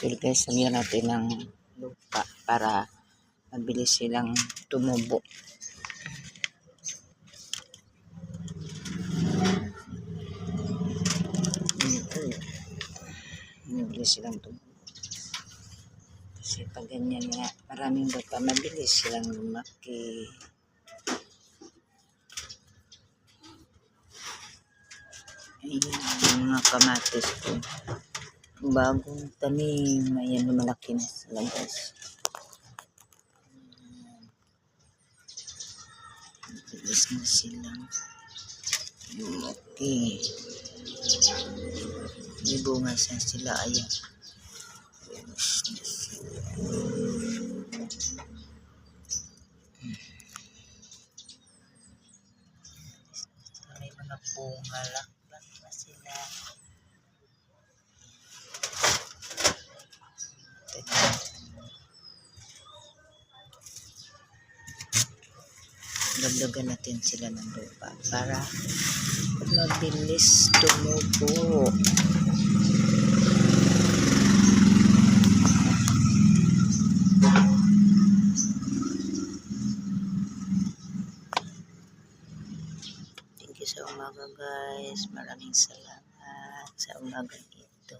Actually guys, samyan natin ng lupa para mabilis silang tumubo. Mabilis silang tumubo. Kasi pag ganyan nga, maraming lupa, mabilis silang lumaki. Ayan, mga kamatis ko. Bagong tanim. Ayan, lumalaki na sila guys. Mabilis na silang lumaki. May bunga sa sila. Ayan. Mabilis na sila. May mga bunga sila. Tingnan. Dagdagan natin sila ng lupa para mabilis tumubo. Thank you sa umaga guys. Maraming salamat 那个，你得